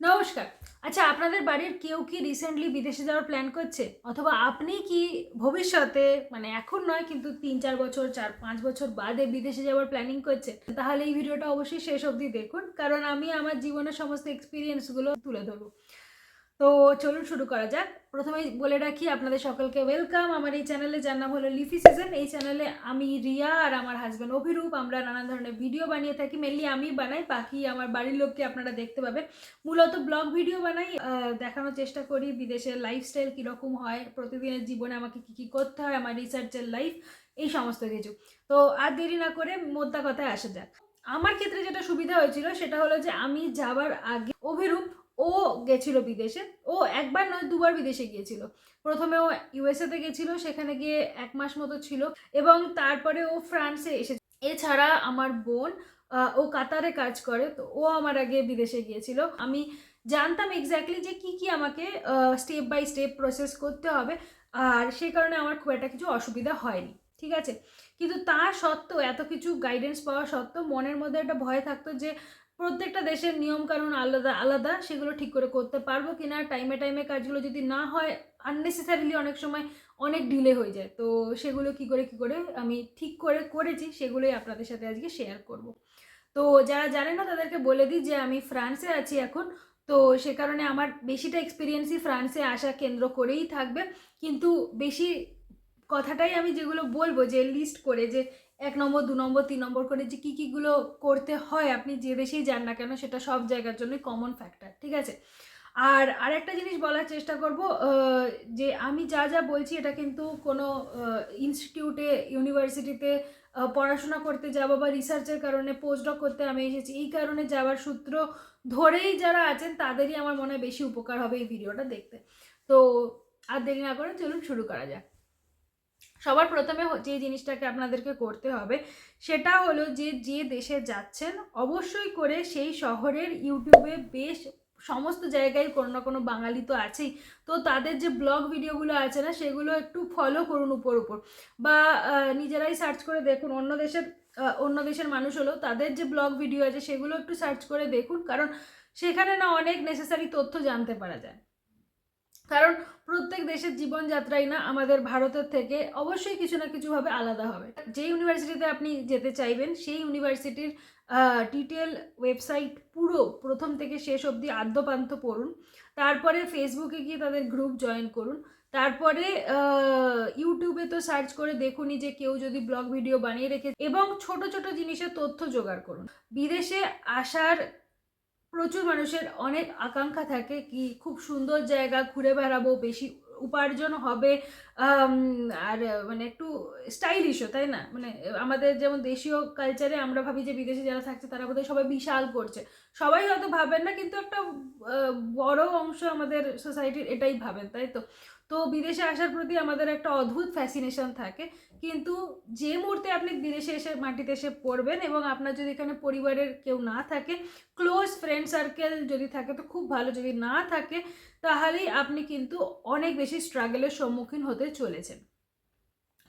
নমস্কার। আচ্ছা আপনাদের বাড়ির কেউ কি রিসেন্টলি বিদেশে যাওয়ার প্ল্যান করছে? অথবা আপনি কি ভবিষ্যতে মানে এখন নয়, কিন্তু তিন, চার বছর, চার, পাঁচ বছর বাদে বিদেশে যাওয়ার প্ল্যানিং করছে? তাহলে এই ভিডিওটা অবশ্যই শেষ অবধি দেখুন, কারণ আমি আমার জীবনের সমস্ত এক্সপিরিয়েন্সগুলো তুলে ধরবো। তো চলুন শুরু করা যাক। প্রথমেই বলে রাখি, আপনাদের সকলকে ওয়েলকাম আমার এই চ্যানেলে যার নাম হলো লিফি সিজন এই চ্যানেলে আমি রিয়া আর আমার হাজব্যান্ড অভিরূপ। আমরা নানান ধরনের ভিডিও বানিয়ে থাকি। মেনলি আমি বানাই, বাকি আমার বাড়ির লোককে আপনারা দেখতে পাবেন। মূলত ব্লগ ভিডিও বানাই দেখানোর চেষ্টা করি বিদেশের লাইফস্টাইল কীরকম হয়, প্রতিদিনের জীবনে আমাকে কী কী করতে হয়, আমার রিসার্চের লাইফ এই সমস্ত কিছু। তো আর দেরি না করে মোদ্দা কথায় আসা যাক। আমার ক্ষেত্রে যেটা সুবিধা হয়েছিল, সেটা হলো যে আমি যাবার আগে অভিরূপ ও গেছিল বিদেশে। ও একবার নয়, দুবার বিদেশে গিয়েছিল। প্রথমে ও ইউএসএতে গেছিল, সেখানে গিয়ে এক মাস মতো ছিল এবং তারপরে ও ফ্রান্সে এসেছে এছাড়া আমার বোন ও কাতারে কাজ করে, তো ও আমার আগে বিদেশে গিয়েছিল। আমি জানতাম এক্স্যাক্টলি যে কি কি আমাকে স্টেপ বাই স্টেপ প্রসেস করতে হবে, আর সেই কারণে আমার খুব একটা কিছু অসুবিধা হয়নি, ঠিক আছে? কিন্তু তা সত্ত্বেও, এত কিছু গাইডেন্স পাওয়া সত্ত্বেও মনের মধ্যে একটা ভয় থাকতো যে প্রত্যেকটা দেশের নিয়ম কানুন আলাদা আলাদা, সেগুলো ঠিক করে করতে পারব কি না টাইমে টাইমে কাজগুলো যদি না হয় আননেসেসারিলি অনেক সময় অনেক ডিলে হয়ে যায়। তো সেগুলো কি করে কি করে আমি ঠিক করে করেছি, সেগুলোই আপনাদের সাথে আজকে শেয়ার করব। তো যারা জানে না, তাদেরকে বলে দিই যে আমি ফ্রান্সে আছি এখন। তো সে কারণে আমার বেশিটা এক্সপিরিয়েন্সই ফ্রান্সে আসা কেন্দ্র করেই থাকবে। কিন্তু বেশি কথাটাই আমি যেগুলো বলব, যে লিস্ট করে, যে এক নম্বর, দু নম্বর, তিন নম্বর করে যে কী কীগুলো করতে হয় আপনি যে দেশেই যান না কেন সেটা সব জায়গার জন্যই কমন ফ্যাক্টর ঠিক আছে? আর আরেকটা জিনিস বলার চেষ্টা করব যে আমি যা যা বলছি এটা কিন্তু কোনো ইনস্টিটিউটে ইউনিভার্সিটিতে পড়াশোনা করতে যাব বা রিসার্চের কারণে পোস্টডক করতে আমি এসেছি, এই কারণে যাওয়ার সূত্র ধরেই যারা আছেন তাদেরই আমার মনে হয় বেশি উপকার হবে এই ভিডিওটা দেখতে। তো আর দেরি না করে চলুন শুরু করা যাক। সবার প্রথমে যে জিনিসটাকে আপনাদেরকে করতে হবে, সেটা হলো যে যে দেশে যাচ্ছেন, অবশ্যই করে সেই শহরের ইউটিউবে বেশ সমস্ত জায়গায় কোনো না কোনো বাঙালি তো আছেই। তো তাদের যে ব্লগ ভিডিওগুলো আছে না, সেগুলো একটু ফলো করুন উপর উপর। বা নিজেরাই সার্চ করে দেখুন, অন্য দেশের অন্য দেশের মানুষ হলেও তাদের যে ব্লগ ভিডিও আছে, সেগুলো একটু সার্চ করে দেখুন। কারণ সেখানে না অনেক নেসেসারি তথ্য জানতে পারা যায়। কারণ প্রত্যেক দেশের জীবনযাত্রাই না আমাদের ভারতের থেকে অবশ্যই কিছু না কিছুভাবে আলাদা হবে। যে ইউনিভার্সিটিতে আপনি যেতে চাইবেন, সেই ইউনিভার্সিটির ডিটেল ওয়েবসাইট পুরো প্রথম থেকে শেষ অবধি আদ্যপান্ত পড়ুন। তারপরে ফেসবুকে গিয়ে তাদের গ্রুপ জয়েন করুন। তারপরে ইউটিউবে তো সার্চ করে দেখুনই যে কেউ যদি ব্লগ ভিডিও বানিয়ে রেখে, এবং ছোট ছোট জিনিসের তথ্য জোগাড় করুন। বিদেশে আসার প্রচুর মানুষের অনেক আকাঙ্ক্ষা থাকে কি খুব সুন্দর জায়গা ঘুরে বেড়াবো, বেশি উপার্জন হবে আর মানে একটু স্টাইলিশও তাই না? মানে আমাদের যেমন দেশীয় কালচারে আমরা ভাবি যে বিদেশে যারা থাকছে তারা বোধহয় সবাই বিশাল করছে। সবাই হয়তো ভাবেন না, কিন্তু একটা বড় অংশ আমাদের সোসাইটির এটাই ভাবেন, তাই তো? তো বিদেশে আসার প্রতি আমাদের একটা অদ্ভুত ফ্যাসিনেশন থাকে। কিন্তু যে মুহূর্তে আপনি বিদেশে এসে মাটিতে এসে পড়বেন এবং আপনার যদি এখানে পরিবারের কেউ না থাকে ক্লোজ ফ্রেন্ড সার্কেল যদি থাকে, তো খুব ভালো। যদি না থাকে, তাহলেই আপনি কিন্তু অনেক বেশি স্ট্রাগলের সম্মুখীন হতে চলেছেন।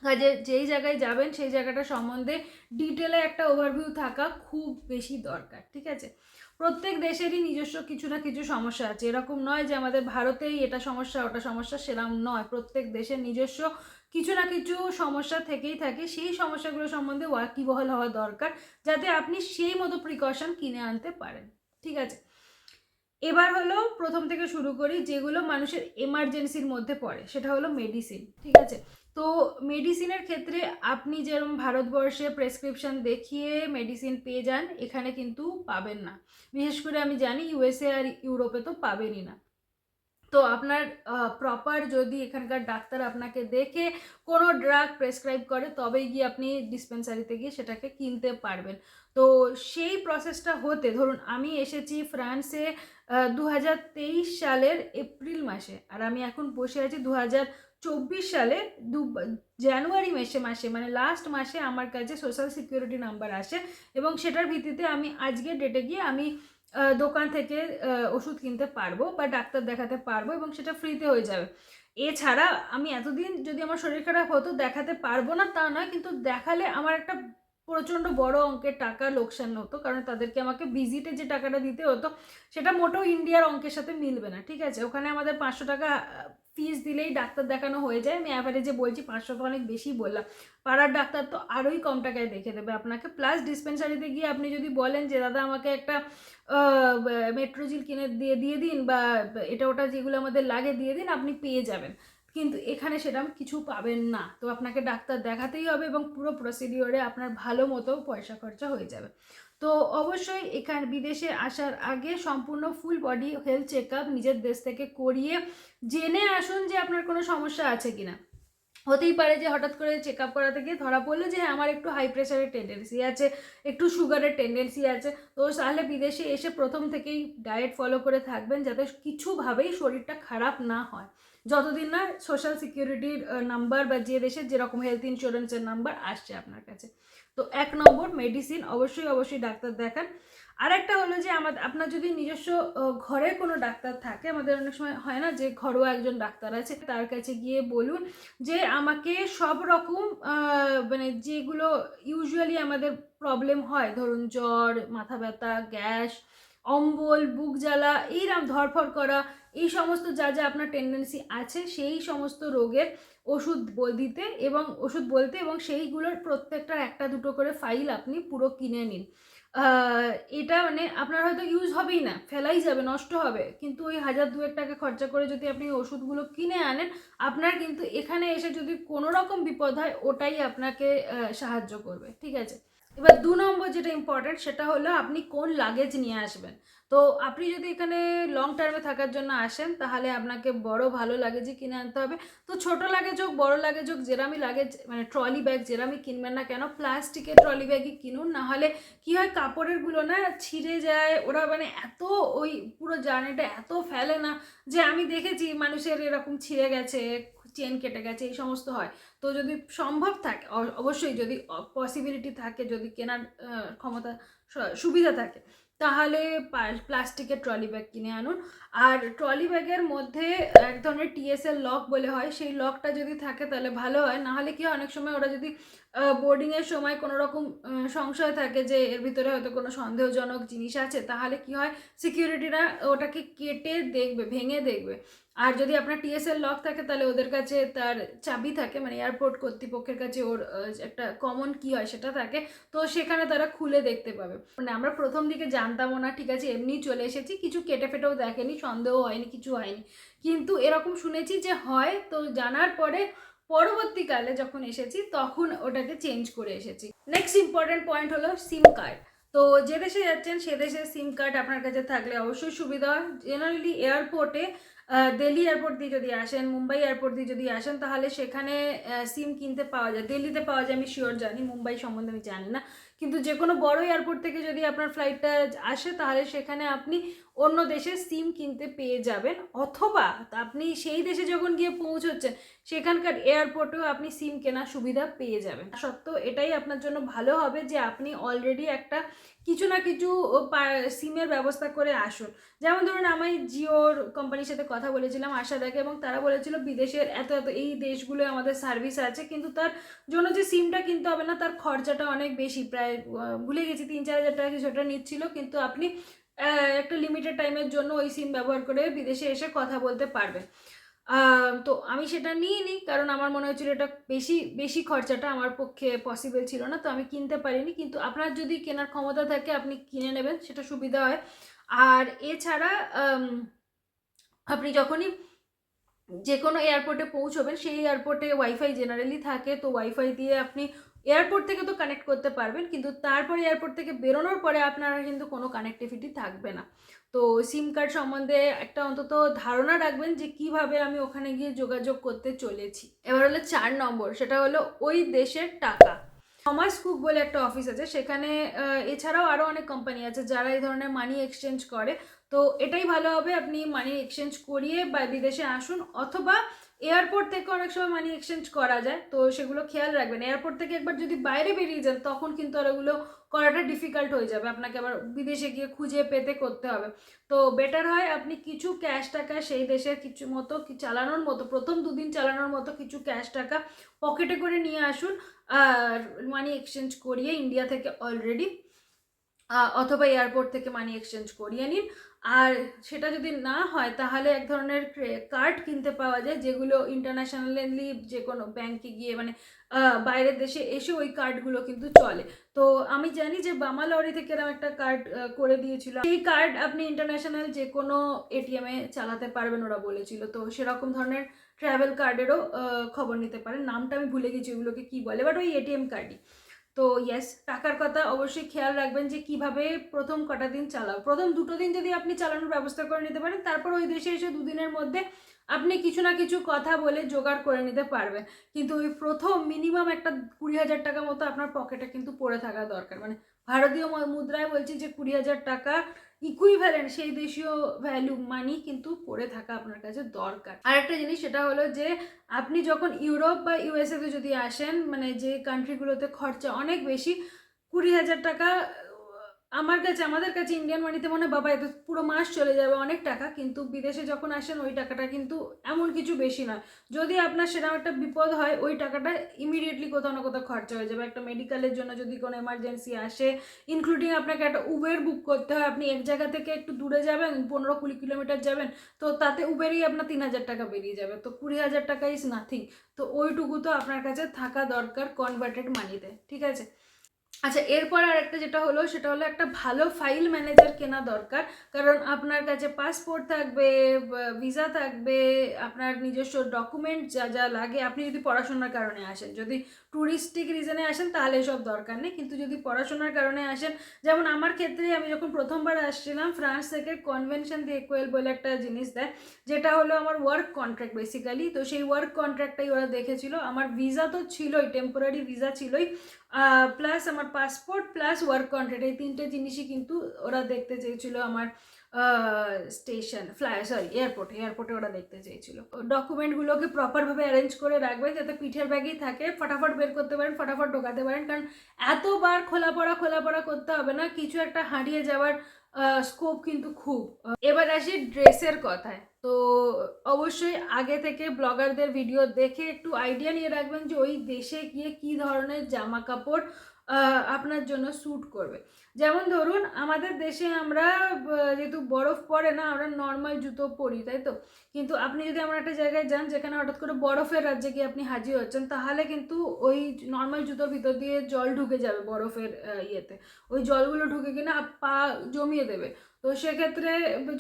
কাজে যেই জায়গায় যাবেন, সেই জায়গাটা সম্বন্ধে ডিটেলে একটা ওভারভিউ থাকা খুব বেশি দরকার, ঠিক আছে? প্রত্যেক দেশেরই নিজস্ব কিছু না কিছু সমস্যা আছে। এরকম নয় যে আমাদের ভারতেই এটা সমস্যা, ওটা সমস্যা সেরকম নয়। প্রত্যেক দেশের নিজস্ব কিছু না কিছু সমস্যা থেকেই থাকে। সেই সমস্যাগুলো সম্বন্ধে ওয়াকিবহল হওয়া দরকার যাতে আপনি সেই মতো প্রিকশন কিনে আনতে পারেন। ঠিক আছে? এবার হলো প্রথম থেকে শুরু করি যেগুলো মানুষের এমার্জেন্সির মধ্যে পড়ে। সেটা হলো মেডিসিন ঠিক আছে? তো মেডিসিনের ক্ষেত্রে আপনি যেরকম ভারতবর্ষে প্রেসক্রিপশন দেখিয়ে মেডিসিন পেয়ে যান, এখানে কিন্তু পাবেন না। বিশেষ করে আমি জানি ইউএসএ আর ইউরোপে তো পাবেনই না। তো আপনার প্রপার যদি এখানকার ডাক্তার আপনাকে দেখে কোনো ড্রাগ প্রেসক্রাইব করে, তবেই গিয়ে আপনি ডিসপেন্সারিতে গিয়ে সেটাকে কিনতে পারবেন। তো সেই প্রসেসটা হতে, ধরুন আমি এসেছি ফ্রান্সে দু হাজার তেইশ সালের এপ্রিল মাসে, আর আমি এখন বসে আছি দু হাজার চব্বিশ সালে দু, জানুয়ারি মাসে মাসে মানে লাস্ট মাসে আমার কাছে সোশ্যাল সিকিউরিটি নাম্বার আসে এবং সেটার ভিত্তিতে আমি আজকের ডেটে গিয়ে আমি দোকান থেকে ওষুধ কিনতে পারব বা ডাক্তার দেখাতে পারব এবং সেটা ফ্রিতে হয়ে যাবে। এছাড়া আমি এতদিন যদি আমার শরীর খারাপ হতো, দেখাতে পারব না তা নয়, কিন্তু দেখালে আমার একটা প্রচণ্ড বড় অঙ্কের টাকা লোকসান হতো, কারণ তাদেরকে আমাকে ভিজিটে যে টাকাটা দিতে হতো, সেটা মোটেও ইন্ডিয়ার অঙ্কের সাথে মিলবে না, ঠিক আছে? ওখানে আমাদের পাঁচশো টাকা ফিস দিলেই ডাক্তার দেখানো হয়ে যায়। আমি অ্যাভারেজে বলছি পাঁচশো তো অনেক বেশি বললাম। পাড়ার ডাক্তার তো আরোই কম টাকায় দেখে দেবে আপনাকে। প্লাস ডিসপেন্সারিতে গিয়ে আপনি যদি বলেন যে, দাদা, আমাকে একটা মেট্রোজিল কিনে দিয়ে দিয়ে দিন বা, এটা ওটা যেগুলো আমাদের লাগে দিয়ে দিন, আপনি পেয়ে যাবেন। কিন্তু এখানে সেরকম কিছু পাবেন না। তো আপনাকে ডাক্তার দেখাতেই হবে এবং পুরো প্রসিডিওরে আপনার ভালো মতো পয়সা খরচা হয়ে যাবে। তো অবশ্যই এখানে, বিদেশে আসার আগে সম্পূর্ণ ফুল বডি হেলথ চেক নিজের দেশ থেকে করিয়ে জেনে আসুন যে আপনার কোনো সমস্যা আছে কিনা। হতেই পারে যে হঠাৎ করে চেক আপ করাতে গিয়ে ধরা পড়ল যে হ্যাঁ আমার একটু হাই প্রেশারের টেন্ডেন্সি আছে, একটু সুগারের টেন্ডেন্সি আছে। তো তাহলে বিদেশে এসে প্রথম থেকেই ডায়েট ফলো করে থাকবেন যাতে কিছুভাবেই শরীরটা খারাপ না হয়। যতদিন না সোশ্যাল সিকিউরিটির নাম্বার বা যে দেশের যেরকম হেলথ ইন্স্যুরেন্সের নাম্বার আসছে আপনার কাছে। তো এক নম্বর মেডিসিন অবশ্যই অবশ্যই ডাক্তার দেখান। আর একটা হলো যে আমাদের আপনার যদি নিজস্ব ঘরে কোনো ডাক্তার থাকে, আমাদের অনেক সময় হয় না যে ঘরোয়া একজন ডাক্তার আছে, তার কাছে গিয়ে বলুন যে আমাকে সব রকম মানে যেগুলো ইউজুয়ালি আমাদের প্রবলেম হয়, ধরুন জ্বর, মাথা ব্যথা, গ্যাস, অম্বল, বুক জ্বালা এইরকম ধরফর করা এই সমস্ত যা যা আপনার টেন্ডেন্সি আছে, সেই সমস্ত রোগের ওষুধ দিতে এবং ওষুধ বলতে এবং সেইগুলোর প্রত্যেকটার একটা দুটো করে ফাইল আপনি পুরো কিনে নিন। এটা মানে আপনার হয়তো ইউজ হবেই না, ফেলাই যাবে, নষ্ট হবে। কিন্তু ওই হাজার দুয়েক টাকা খরচা করে যদি আপনি ওষুধগুলো কিনে আনেন, আপনার কিন্তু এখানে এসে যদি কোনো রকম বিপদ হয়, ওটাই আপনাকে সাহায্য করবে, ঠিক আছে? এবার দু নম্বর যেটা ইম্পর্ট্যান্ট সেটা হলো আপনি কোন লাগেজ নিয়ে আসবেন। তো আপনি যদি এখানে লং টার্মে থাকার জন্য আসেন, তাহলে আপনাকে বড় ভালো লাগেজই কিনে আনতে হবে। তো ছোট লাগেজ হোক, বড় লাগেজ হোক যেরামি লাগেজ মানে ট্রলি ব্যাগ যেরামি কিনবেন না কেন প্লাস্টিকের ট্রলি ব্যাগই কিনুন। না হলে কি হয় কাপড়েরগুলো না ছিঁড়ে যায়। ওরা মানে এত ওই পুরো জার্নিটা এত ফেলে না যে আমি দেখেছি মানুষের এরকম ছিঁড়ে গেছে চেন কেটে গেছে, এই সমস্ত হয়। তো যদি সম্ভব থাকে অবশ্যই যদি পসিবিলিটি থাকে, যদি কেনার ক্ষমতা সুবিধা থাকে, তাহলে প্লাস্টিকের ট্রলি ব্যাগ কিনে আনুন। আর ট্রলি ব্যাগের মধ্যে এক ধরনের টিএসএল লক বলে হয়, সেই লকটা যদি থাকে তাহলে ভালো হয়। নাহলে কি হয়, অনেক সময় ওরা যদি বোর্ডিংয়ের সময় কোনো রকম সংশয় থাকে যে এর ভিতরে হয়তো কোনো সন্দেহজনক জিনিস আছে, তাহলে কি হয় সিকিউরিটিরা ওটাকে কেটে দেখবে, ভেঙে দেখবে। আর যদি আপনার টিএসএল লক থাকে, তাহলে ওদের কাছে তার চাবি থাকে মানে এয়ারপোর্ট কর্তৃপক্ষের কাছে ওর একটা কমন কি হয়, সেটা থাকে। তো সেখানে তারা খুলে দেখতে পাবে। মানে আমরা প্রথম দিকে জানতামও না, ঠিক আছে, এমনি চলে এসেছি, কিছু কেটে ফেটেও দেখেনি সন্দেহ হয়নি, কিছু হয়নি। কিন্তু এরকম শুনেছি যে হয়, তো জানার পরে পরবর্তীকালে যখন এসেছি, তখন ওটাকে চেঞ্জ করে এসেছি। নেক্সট ইম্পর্টেন্ট পয়েন্ট হলো সিম কার্ড তো যে দেশে যাচ্ছেন, সে দেশের সিম কার্ড আপনার কাছে থাকলে অবশ্যই সুবিধা। হয় জেনারেলি এয়ারপোর্টে দিল্লি এয়ারপোর্ট দিয়ে যদি আসেন, মুম্বাই এয়ারপোর্ট দিয়ে যদি আসেন, তাহলে সেখানে সিম কিনতে পাওয়া যায়। দিল্লিতে পাওয়া যায়, আমি শিওর জানি, মুম্বাই সম্বন্ধে আমি জানি না। কিন্তু যে কোনো বড় এয়ারপোর্ট থেকে যদি আপনার ফ্লাইটটা আসে, তাহলে সেখানে আপনি অন্য দেশে সিম কিনতে পেয়ে যাবেন। অথবা আপনি সেই দেশে যখন গিয়ে পৌঁছচ্ছেন, সেখানকার এয়ারপোর্টেও আপনি সিম কেনার সুবিধা পেয়ে যাবেন। সত্ত্বেও এটাই আপনার জন্য ভালো হবে যে, আপনি অলরেডি একটা কিছু না কিছু সিমের ব্যবস্থা করে আসুন। যেমন ধরুন, আমি জিওর কোম্পানির সাথে কথা বলেছিলাম আশা দেখে এবং তারা বলেছিল, বিদেশের এত এত, এই দেশগুলো আমাদের সার্ভিস আছে। কিন্তু তার জন্য যে সিমটা কিনতে হবে না, তার খরচাটা অনেক বেশি। প্রায় ভুলে গেছি, তিন চার হাজার টাকা কিছু একটা নিচ্ছিল, কিন্তু আপনি একটা লিমিটেড টাইমের জন্য ওই সিম ব্যবহার করে বিদেশে এসে কথা বলতে পারবেন। তো আমি সেটা নিই কারণ আমার মনে হচ্ছিল এটা বেশি বেশি খরচাটা আমার পক্ষে পসিবল ছিল না, তো আমি কিনতে পারিনি, কিন্তু আপনার যদি কেনার ক্ষমতা থাকে, আপনি কিনে নেবেন, সেটা সুবিধা হয়। আর এছাড়া আপনি যখনই যে কোনো এয়ারপোর্টে পৌঁছবেন, সেই এয়ারপোর্টে ওয়াইফাই জেনারেলি থাকে, তো ওয়াইফাই দিয়ে আপনি এয়ারপোর্ট থেকে তো কানেক্ট করতে পারবেন, কিন্তু তারপরে এয়ারপোর্ট থেকে বেরোনোর পরে আপনারা কিন্তু কোনো কানেক্টিভিটি থাকবে না। তো সিম কার্ড সম্বন্ধে একটা অন্তত ধারণা রাখবেন যে কীভাবে আমি ওখানে গিয়ে যোগাযোগ করতে চলেছি। এবার হলো চার নম্বর, সেটা হলো ওই দেশের টাকা। থমাস কুক বলে একটা অফিস আছে, সেখানে এছাড়াও আরও অনেক কোম্পানি আছে যারা এই ধরনের মানি এক্সচেঞ্জ করে। তো এটাই ভালো হবে, আপনি মানি এক্সচেঞ্জ করিয়ে বা বিদেশে আসুন, অথবা এয়ারপোর্ট থেকে অনেক সময় মানি এক্সচেঞ্জ করা যায়, তো সেগুলো খেয়াল রাখবেন। এয়ারপোর্ট থেকে একবার যদি বাইরে বেরিয়ে যান, তখন কিন্তু আর ওগুলো করাটা ডিফিকাল্ট হয়ে যাবে। আপনাকে আবার বিদেশে গিয়ে খুঁজে পেতে করতে হবে। তো বেটার হয় আপনি কিছু ক্যাশ টাকা সেই দেশের কিছু মতো, কি চালানোর মতো, প্রথম দুদিন চালানোর মতো কিছু ক্যাশ টাকা পকেটে করে নিয়ে আসুন, আর মানি এক্সচেঞ্জ করিয়ে ইন্ডিয়া থেকে অলরেডি অথবা এয়ারপোর্ট থেকে মানি এক্সচেঞ্জ করিয়ে নিন। আর সেটা যদি না হয়, তাহলে এক ধরনের কার্ড কিনতে পাওয়া যায়, যেগুলো ইন্টারন্যাশনালি যে কোনো ব্যাংকে গিয়ে মানে বাইরের দেশে এসে ওই কার্ডগুলো কিন্তু চলে। তো আমি জানি যে বামা লরি থেকে এরকম একটা কার্ড করে দিয়েছিল। সেই কার্ড আপনি ইন্টারন্যাশনাল যে কোনো এটিএম চালাতে পারবেন ওরা বলেছিল। তো সেরকম ধরনের ট্রাভেল কার্ডেরও খবর নিতে পারেন। নামটা আমি ভুলে গেছি, ওগুলোকে কি বলে? বাট ওই এটিএম কার্ডই তো ইয়েস টাকার কথা অবশ্যই খেয়াল রাখবেন যে কীভাবে প্রথম কটা দিন চালাও। প্রথম দুটো দিন যদি আপনি চালানোর ব্যবস্থা করে নিতে পারেন, তারপর ওই দেশে এসে দুদিনের মধ্যে আপনি কিছু না কিছু কথা বলে জোগাড় করে নিতে পারবেন। কিন্তু ওই প্রথম মিনিমাম একটা কুড়ি হাজার টাকা মতো আপনার পকেটে কিন্তু পড়ে থাকা দরকার। মানে ভারতীয় মুদ্রায় বলছি যে কুড়ি হাজার টাকা ইকুইভ্যালেন্ট সেই দেশীয় ভ্যালু মানি কিন্তু পড়ে থাকা আপনার কাছে দরকার। আর একটা জিনিস সেটা হলো যে, আপনি যখন ইউরোপ বা ইউএসএতে যদি আসেন মানে যে কান্ট্রিগুলোতে খরচা অনেক বেশি, কুড়ি হাজার টাকা আমার কাছে, আমাদের কাছে ইন্ডিয়ান মানিতে মনে হয়, বাবা এত পুরো মাস চলে যাবে অনেক টাকা, কিন্তু বিদেশে যখন আসেন, ওই টাকাটা কিন্তু এমন কিছু বেশি নয়। যদি আপনার সেরকম একটা বিপদ হয়, ওই টাকাটা ইমিডিয়েটলি কোথাও না কোথাও খরচা হয়ে যাবে। একটা মেডিকেলের জন্য যদি কোনো এমার্জেন্সি আসে ইনক্লুডিং আপনাকে একটা উবের বুক করতে হয়, আপনি এক জায়গা থেকে একটু দূরে যাবেন, পনেরো কুড়ি কিলোমিটার যাবেন, তো তাতে উবেরই আপনার তিন হাজার টাকা বেরিয়ে যাবে, তো কুড়ি হাজার টাকা ইজ নাথিং তো ওইটুকু তো আপনার কাছে থাকা দরকার কনভার্টেড মানিতে ঠিক আছে? আচ্ছা এরপর আর একটা যেটা হলো, সেটা হলো একটা ভালো ফাইল ম্যানেজার কেনা দরকার। কারণ আপনার কাছে পাসপোর্ট থাকবে ভিসা থাকবে, আপনার নিজস্ব ডকুমেন্ট যা যা লাগে। আপনি যদি পড়াশোনার কারণে আসেন, যদি ট্যুরিস্টিক রিজনে আসেন, তাহলে এসব দরকার নেই। কিন্তু যদি পড়াশোনার কারণে আসেন, যেমন আমার ক্ষেত্রে আমি যখন প্রথমবার আসছিলাম ফ্রান্স থেকে কনভেনশন দি ইকুয়েল বলে একটা জিনিস দেয়, যেটা হলো আমার ওয়ার্ক কন্ট্রাক্ট বেসিক্যালি তো সেই ওয়ার্ক কন্ট্রাক্টটাই ওরা দেখেছিল। আমার ভিসা তো ছিলই টেম্পোরারি ভিসা ছিলই। প্লাস আমার পাসপোর্ট প্লাস ওয়ার্ক কন্ট্রাক্ট এই তিনটে জিনিসই কিন্তু ওরা দেখতে চেয়েছিল আমার স্টেশন ফ্লাই সরি এয়ারপোর্টে এয়ারপোর্টে ওরা দেখতে চেয়েছিল। ডকুমেন্টগুলোকে প্রপারভাবে অ্যারেঞ্জ করে রাখবেন যাতে পিঠের ব্যাগেই থাকে, ফটাফট বের করতে পারেন, ফটাফট ঢোকাতে পারেন, কারণ এতবার খোলা পড়া খোলা পড়া করতে হবে না, কিছু একটা হারিয়ে যাওয়ার স্কোপ কিন্তু খুব। এবার আসি ড্রেসের কথায়। তো অবশ্যই আগে থেকে ব্লগারদের ভিডিও দেখে একটু আইডিয়া নিয়ে রাখবেন যে ওই দেশে গিয়ে কী ধরনের জামা কাপড় আপনার জন্য স্যুট করবে। যেমন ধরুন, আমাদের দেশে আমরা যেহেতু বরফ পড়ে না, আমরা নর্মাল জুতো পরি, তাই তো? কিন্তু আপনি যদি আমার একটা জায়গায় যান, যেখানে হঠাৎ করে বরফের রাজ্যে গিয়ে আপনি হাজির হচ্ছেন, তাহলে কিন্তু ওই নর্মাল জুতোর ভিতর দিয়ে জল ঢুকে যাবে বরফের ইয়েতে। ওই জলগুলো ঢুকে কিনা পা জমিয়ে দেবে। তো সেক্ষেত্রে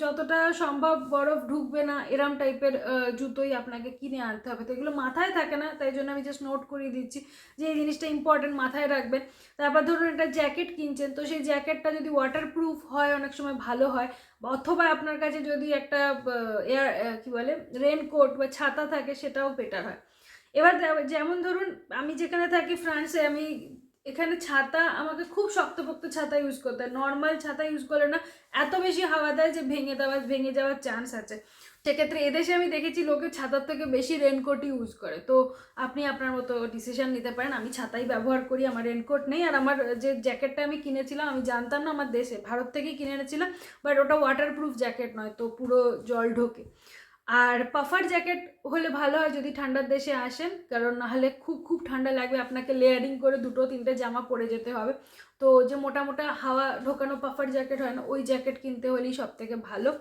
যতটা সম্ভব বরফ ঢুকবে না এরম টাইপের জুতোই আপনাকে কিনে আনতে হবে। তো এগুলো মাথায় থাকে না, তাই জন্য আমি জাস্ট নোট করিয়ে দিচ্ছি যে এই জিনিসটা ইম্পর্টেন্ট মাথায় রাখবেন। তারপর ধরুন একটা জ্যাকেট কিনছেন, তো সেই জ্যাকেটটা যদি ওয়াটার প্রুফ হয়, অনেক সময় ভালো হয়, অথবা আপনার কাছে যদি একটা এয়ার কী বলে রেনকোট বা ছাতা থাকে, সেটাও বেটার হয়। এবার যেমন ধরুন আমি যেখানে থাকি ফ্রান্সে আমি এখানে ছাতা, আমাকে খুব শক্তপোক্ত ছাতা ইউজ করতে হয়। নর্মাল ছাতা ইউজ করলে না এত বেশি হাওয়া দেয় যে ভেঙে দেওয়ার, ভেঙে যাওয়ার চান্স আছে। সেক্ষেত্রে এদেশে আমি দেখেছি লোকে ছাতার থেকে বেশি রেনকোট ইউজ করে। তো আপনি আপনার মতো ডিসিশন নিতে পারেন। আমি ছাতাই ব্যবহার করি, আমার রেনকোট নেই। আর আমার যে জ্যাকেটটা আমি কিনেছিলাম, আমি জানতাম না আমার দেশে। ভারত থেকেই কিনে এনেছিলাম বাট ওটা ওয়াটারপ্রুফ জ্যাকেট নয়, তো পুরো জল ঢোকে। আর পাফার জ্যাকেট হলে ভালো হয় যদি ঠান্ডার দেশে আসেন, কারণ নাহলে খুব খুব ঠান্ডা লাগবে, আপনাকে লেয়ারিং করে দুটো, তিনটে জামা পরে যেতে হবে। তো যে মোটা মোটা হাওয়া ঢোকানো পাফার জ্যাকেট হয় না, ওই জ্যাকেট কিনতে হলেই সব থেকে ভালো।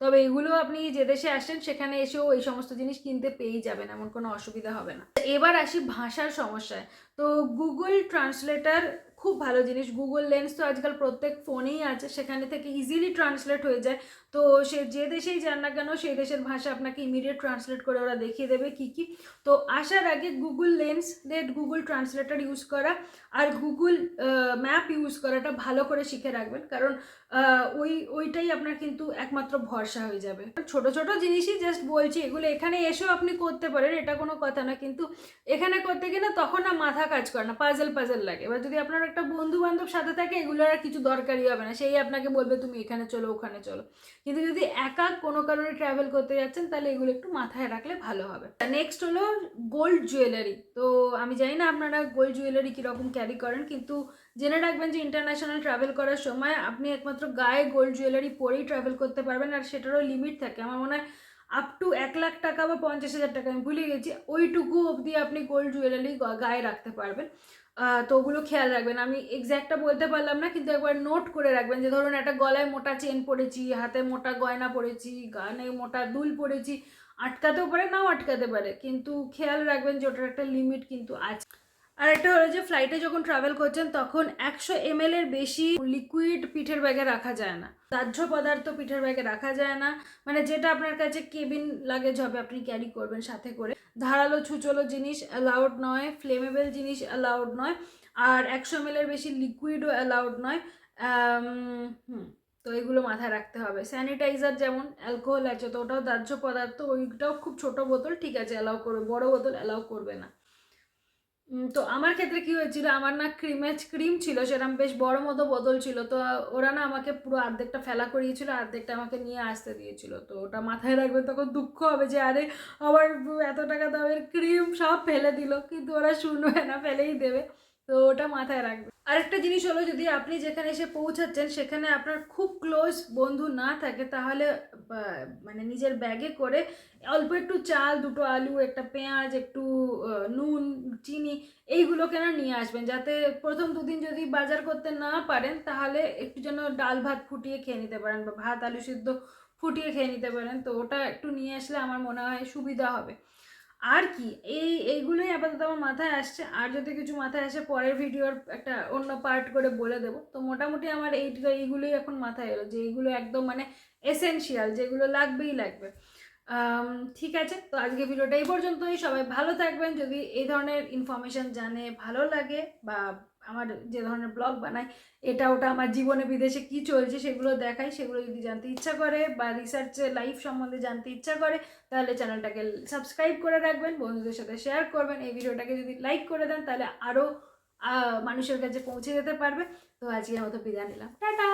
তবে এগুলো আপনি যে দেশে আসেন, সেখানে এসেও এই সমস্ত জিনিস কিনতে পেয়েই যাবেন, এমন কোনো অসুবিধা হবে না। এবার আসি ভাষার সমস্যায়। তো গুগল ট্রান্সলেটার খুব ভালো জিনিস। গুগল লেন্স তো আজকাল প্রত্যেক ফোনেই আছে, সেখানে থেকে ইজিলি ট্রান্সলেট হয়ে যায়। তো সে যে দেশেই যান না কেন, সেই দেশের ভাষা আপনাকে ইমিডিয়েট ট্রান্সলেট করে ওরা দেখিয়ে দেবে কি কি। তো আসার আগে গুগল লেন্স দিয়ে গুগল ট্রান্সলেটার ইউজ করা আর গুগল ম্যাপ ইউজ করাটা ভালো করে শিখে রাখবেন। কারণ ওই, ওইটাই আপনার কিন্তু একমাত্র ভরসা হয়ে যাবে। ছোট ছোট জিনিসই জাস্ট বলছি, এগুলো এখানে এসেও আপনি করতে পারেন, এটা কোনো কথা না। কিন্তু এখানে করতে গেলে তখন না মাথা কাজ করে না পাজল পাজল লাগে। এবার যদি আপনার একটা বন্ধু বান্ধব সাথে থাকে, এগুলোর আর কিছু দরকারই হবে না। সেই আপনাকে বলবে, তুমি এখানে চলো, ওখানে চলো। কিন্তু যদি একা কোনো কারণে ট্রাভেল করতে যাচ্ছেন, তাহলে এগুলো একটু মাথায় রাখলে ভালো হবে। নেক্সট হলো গোল্ড জুয়েলারি তো আমি জানি না আপনারা গোল্ড জুয়েলারি কীরকম ক্যারি করেন, কিন্তু জেনে রাখবেন যে ইন্টারন্যাশনাল ট্রাভেল করার সময় আপনি একমাত্র গায়ে গোল্ড জুয়েলারি পরেই ট্রাভেল করতে পারবেন, আর সেটারও লিমিট থাকে। আমার মনে হয় আপ টু এক লাখ টাকা বা পঞ্চাশ হাজার টাকা, আমি ভুলে গেছি, ওইটুকু অবধি আপনি গোল্ড জুয়েলারি গায়ে রাখতে পারবেন। তো ওগুলো খেয়াল রাখবেন। আমি এক্স্যাক্টটা বলতে পারলাম না, কিন্তু একবার নোট করে রাখবেন যে ধরুন একটা গলায় মোটা চেন পরেছি, হাতে মোটা গয়না পরেছি, গানে মোটা দুল পরেছি, আটকাতেও পারে, নাও আটকাতে পারে। কিন্তু খেয়াল রাখবেন যে ওটার একটা লিমিট কিন্তু আছে। আর একটা হলো যে ফ্লাইটে যখন ট্রাভেল করছেন, তখন একশো এম এর বেশি লিকুইড পিঠের ব্যাগে রাখা যায় না। দাহ্য পদার্থ পিঠের ব্যাগে রাখা যায় না। মানে যেটা আপনার কাছে কেবিন লাগেজ হবে, আপনি ক্যারি করবেন সাথে করে। ধারালো ছুচলো জিনিস অ্যালাউড নয় ফ্লেমেবল জিনিস অ্যালাউড নয়, আর একশো এম এর বেশি লিকুইডও অ্যালাউড নয়। তো এগুলো মাথায় রাখতে হবে। স্যানিটাইজার যেমন অ্যালকোহল আছে, তো ওটাও দাহ্য পদার্থ, ওইটাও খুব ছোট বোতল, ঠিক আছে অ্যালাউ করবে, বড় বোতল অ্যালাউ করবে না। তো আমার ক্ষেত্রে কি হয়েছিল, আমার না ক্রিমের ক্রিম ছিল সেরকম বেশ বড় মতো বদল ছিল। তো ওরা না আমাকে পুরো অর্ধেকটা ফেলা করিয়েছিল অর্ধেকটা আমাকে নিয়ে আসতে দিয়েছিল। তো ওটা মাথায় রাখবে তখন দুঃখ হবে যে, আরে, আমার এত টাকা দামের ক্রিম সব ফেলে দিল, কিন্তু ওরা শুনবে না, ফেলেই দেবে। তো ওটা মাথায় রাখবে। আরেকটা জিনিস হলো যদি আপনি যেখানে এসে পৌঁছাচ্ছেন, সেখানে আপনার খুব ক্লোজ বন্ধু না থাকে, তাহলে মানে নিজের ব্যাগে করে অল্প একটু চাল, দুটো আলু, একটা পেঁয়াজ, একটু নুন, চিনি এইগুলো কেন নিয়ে আসবেন। যাতে প্রথম দুদিন যদি বাজার করতে না পারেন, তাহলে একটু যেন ডাল ভাত ফুটিয়ে খেয়ে নিতে পারেন বা ভাত, আলু সিদ্ধ ফুটিয়ে খেয়ে নিতে পারেন। তো ওটা একটু নিয়ে আসলে আমার মনে হয় সুবিধা হবে। আর কি? এই, এইগুলোই আপাতত আমার মাথায় আসছে। আর যদি কিছু মাথায় আসে, পরের ভিডিওর একটা অন্য পার্ট করে বলে দেবো। তো মোটামুটি আমার এই, এইগুলোই এখন মাথায় এলো যে এইগুলো একদম মানে এসেনশিয়াল যেগুলো লাগবেই লাগবে। ঠিক আছে? তো আজকে ভিডিওটা এই পর্যন্তই। সবাই ভালো থাকবেন। যদি এই ধরনের ইনফরমেশান জানে, ভালো লাগে বা আমার যে ধরনের ব্লগ বানাই, এটা ওটা আমার জীবনে, বিদেশে কি চলছে সেগুলো দেখাই, সেগুলো যদি জানতে ইচ্ছা করে বা রিসার্চে লাইফ সম্বন্ধে জানতে ইচ্ছা করে, তাহলে চ্যানেলটাকে সাবস্ক্রাইব করে রাখবেন, বন্ধুদের সাথে শেয়ার করবেন, এই ভিডিওটাকে যদি লাইক করে দেন, তাহলে আরও মানুষের কাছে পৌঁছে যেতে পারবে। তো আজকের মতো বিদায় নিলাম। টাটা!